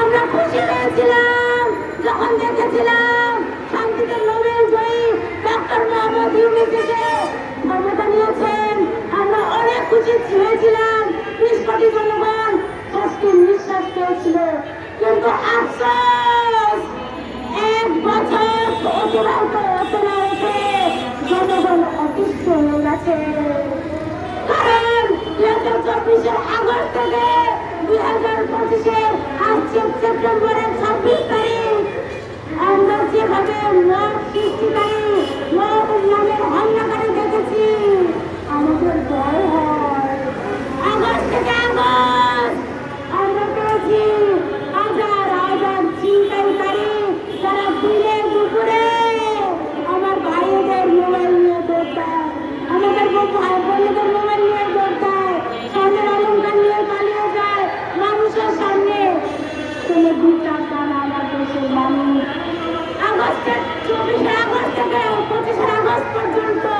আমরা খুশি হয়েছিলাম। যখন দেখেছিলাম শান্তিতে নোবেল জয়ী ডক্টর মোহাম্মদ ইউনুস এসে ক্ষমতা আমরা অনেক খুশি হয়েছিলাম। বিশ কোটি জনগণ স্বস্তির নিঃশ্বাস পেয়েছিল। কিন্তু আফসোস, এক বছর অতিবাহিত হতে না হতে জনগণ অতিষ্ঠ হয়ে গেছে। কারণ দুই হাজার চব্বিশের আগস্ট থেকে দুই হাজার পঁচিশের আজকে সেপ্টেম্বরের ছাব্বিশ তারিখ, আমরা যেভাবে মত সৃষ্টিকারী, মত নামের হামলাকারী দেখেছি আমাদের ভয় হয় আগস্ট থেকে আগস্ট আমরা পেয়েছি হাজার হাজার ছিনতাইকারী তারা দিনের দুপুরে আমার ভাইদের মোবাইল নিয়ে দৌড়ায় আমাদের ভাই বোনদের মোবাইল নিয়ে দৌড়ায় স্বর্ণের অলঙ্কার নিয়ে পালিয়ে যায় মানুষের সামনে কোনো বিচার পান আমার দেশের মানুষ আগস্টের চব্বিশে আগস্ট থেকে পঁচিশে আগস্ট পর্যন্ত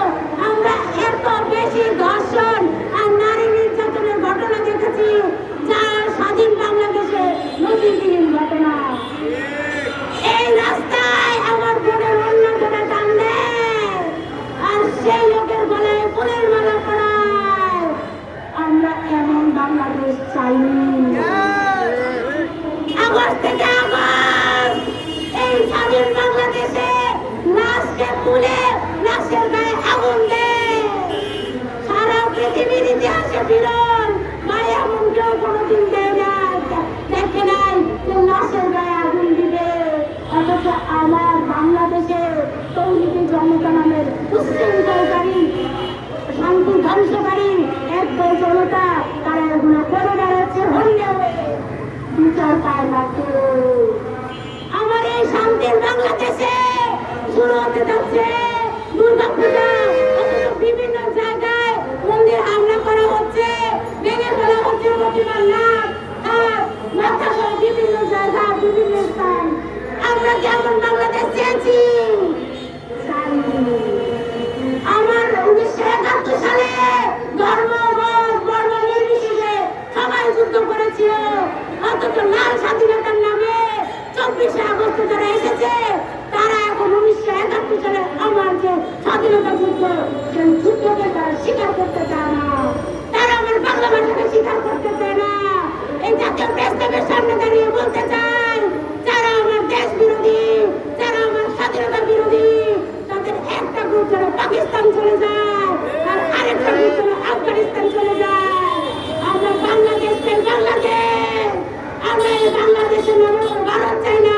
ইতিহাসে বিরল। এমন কেউ কোনোদিন দেয় না। দেখে নাই যে লাশের গায়ে আগুন দিবে। অথচ আমার বাংলাদেশে জনতা নামের উশৃঙ্খলকারী শান্তি ধ্বংসকারী একদল জনতা তারা এগুলো করে হয়ে বিচার পায় না আমার এই শান্তির বাংলাদেশে শুরু হতে যাচ্ছে দুর্গা পূজা অথচ বিভিন্ন জায়গায় মন্দির হামলা করা হচ্ছে ভেঙে আমরা কেমন বাংলাদেশ আমার উনিশশো একাত্তর সালে ধর্ম মত বর্ণ সবাই যুদ্ধ করেছিল অথচ লাল স্বাধীনতার নামে চব্বিশে আগস্ট এসেছে তারা এখন উনিশশো একাত্তর আমার যে স্বাধীনতা যুদ্ধ, সেই যুদ্ধকে তারা স্বীকার করতে চায় না তারা আমার বাংলা ভাষাকে স্বীকার করতে চায় না এই জাতীয় প্রেসক্লাবের সামনে বলতে যারা আমার দেশ বিরোধী, যারা আমার স্বাধীনতা বিরোধী, তাদের একটা গ্রুপ যারা পাকিস্তান চলে যায় আর আরেকটা গ্রুপ যেন আফগানিস্তান চলে যায় আমরা বাংলাদেশ চাই বাংলাদেশ আমরা এই বাংলাদেশের নামে কোনো ভারত চাই না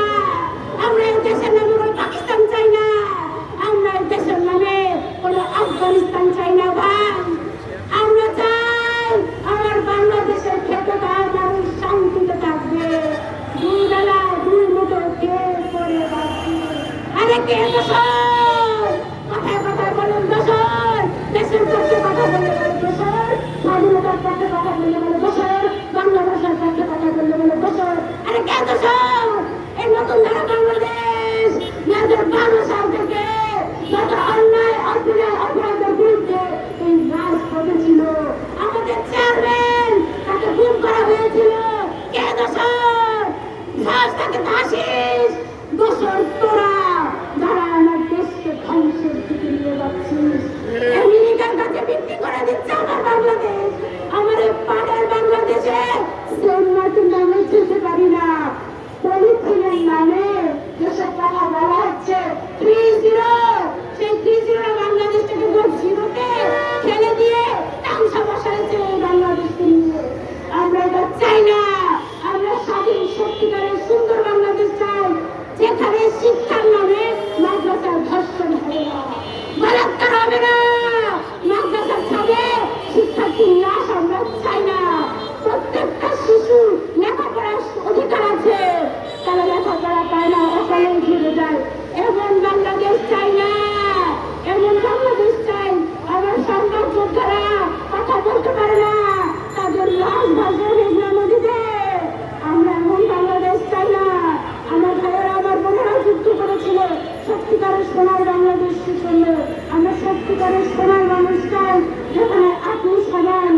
আমরা এই দেশের নামে কোনো পাকিস্তান চাই না আমরা এই দেশের নামে কোনো আফগানিস্তান চাই না ভাই আমরা চাই আমার বাংলাদেশের খেতে খাওয়া মানুষ শান্তিতে থাকবে দুই বেলা দুই মুঠো খেয়ে পরে বাঁচবে আরে কে দোষর কথায় কথায় বলুন দোষর দেশের পক্ষে কথা বললে বলে দোষর স্বাধীনতার পক্ষে কথা বললে বলে দোষর বাংলা ভাষার পক্ষে কথা বললে বলে দোষর আরে কে দোষর এই নতুন ধারা বাংলাদেশ দুই হাজার সেন্ট নামে যেতে পারি না। পলিথিনের নামে যেসব বলা হচ্ছে। থ্রি জিরো সেই থ্রি জিরো বাংলাদেশটাকে সোনার বাংলাদেশ জন্য আমরা সত্যিকারের সোনার মানুষ চাই যেখানে আপনি সমান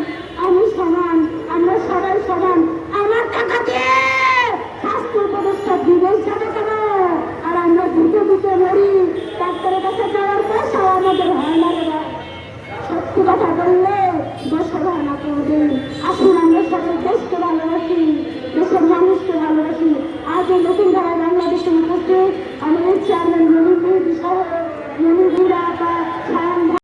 আমি সমান আমরা সবাই সমান আমার টাকা দিয়ে স্বাস্থ্য উপদেষ্টা দিবেই সাথে আর আমরা দুটো দুটো মরি ডাক্তারের কাছে যাওয়ার পয়সাও আমাদের হয় না সত্যি কথা বললে দোষ হয় না। কোনোদিন আসুন